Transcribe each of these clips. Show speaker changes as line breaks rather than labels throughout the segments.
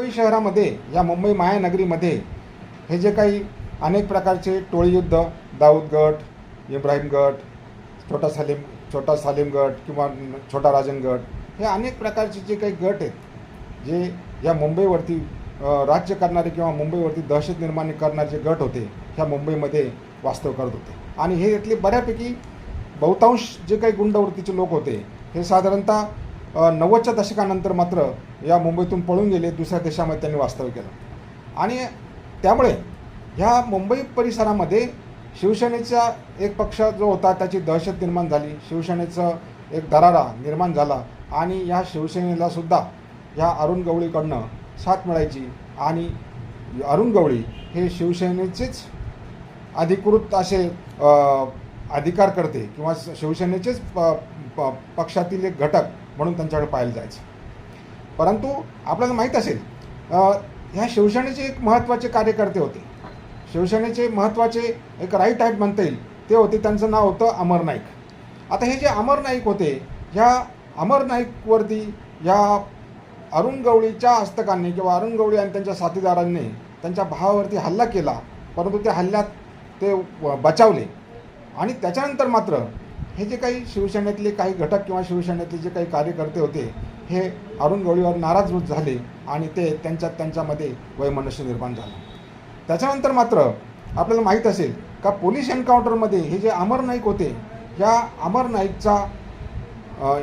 मुंबई शहरामध्ये या मुंबई मायानगरीमध्ये हे जे काही अनेक प्रकारचे टोळीयुद्ध दाऊद गट इब्राहिम गट छोटा सालीम छोटा सालीम गट किंवा छोटा राजन गट हे अनेक प्रकारचे जे काही गट आहेत जे या मुंबईवरती राज्य करणारे किंवा मुंबईवरती दहशत निर्माण करणारे जे गट होते ह्या मुंबईमध्ये वास्तव करत होते. आणि हे इथले बऱ्यापैकी बहुतांश जे काही गुंडवृत्तीचे लोक होते हे साधारणतः नव्वदच्या दशकानंतर मात्र या मुंबईतून पळून गेले दुसऱ्या देशामध्ये त्यांनी वास्तव्य केलं. आणि त्यामुळे ह्या मुंबई परिसरामध्ये शिवसेनेचा एक पक्ष जो होता त्याची दहशत निर्माण झाली. शिवसेनेचं एक दरारा निर्माण झाला आणि या शिवसेनेलासुद्धा ह्या अरुण गवळीकडनं साथ मिळायची आणि अरुण गवळी हे शिवसेनेचेच अधिकृत असे अधिकार करते किंवा शिवसेनेचेच प, प, पक्षातील एक घटक म्हणून त्यांच्याकडे पाहायला जायचं. परंतु आपल्याला माहीत असेल ह्या शिवसेनेचे एक महत्त्वाचे कार्यकर्ते होते. शिवसेनेचे महत्त्वाचे एक राईट हॅट म्हणता येईल ते होते त्यांचं नाव होतं अमर नाईक. आता हे जे अमर नाईक होते ह्या अमर नाईकवरती ह्या अरुण गवळीच्या हस्तकांनी किंवा अरुण गवळी आणि त्यांच्या साथीदारांनी त्यांच्या भावावरती हल्ला केला परंतु त्या हल्ल्यात ते व- बचावले. आणि त्याच्यानंतर मात्र हे जे काही शिवसेनेतले काही घटक किंवा शिवसेनेतले जे काही कार्यकर्ते होते हे अरुण गवळीवर नाराज होत झाले आणि ते त्यांच्यात त्यांच्यामध्ये वैमनुष्य निर्माण झालं. त्याच्यानंतर मात्र आपल्याला माहीत असेल का पोलीस एन्काउंटरमध्ये हे जे अमर नाईक होते ह्या अमर नाईकचा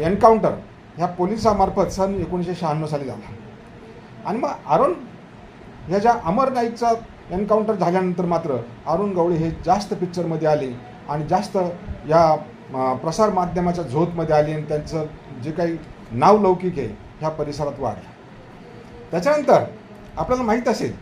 एन्काउंटर ह्या पोलिसामार्फत सन एकोणीसशे शहाण्णव साली झाला. आणि मग अरुण ह्या ज्या अमर नाईकचा एन्काउंटर झाल्यानंतर मात्र अरुण गवळी हे जास्त पिक्चरमध्ये आले आणि जास्त या प्रसार माध्यमाच्या झोतमध्ये आली आणि त्यांचं जे काही नावलौकिक आहे ह्या परिसरात वाढलं. त्याच्यानंतर आपल्याला माहीत असेल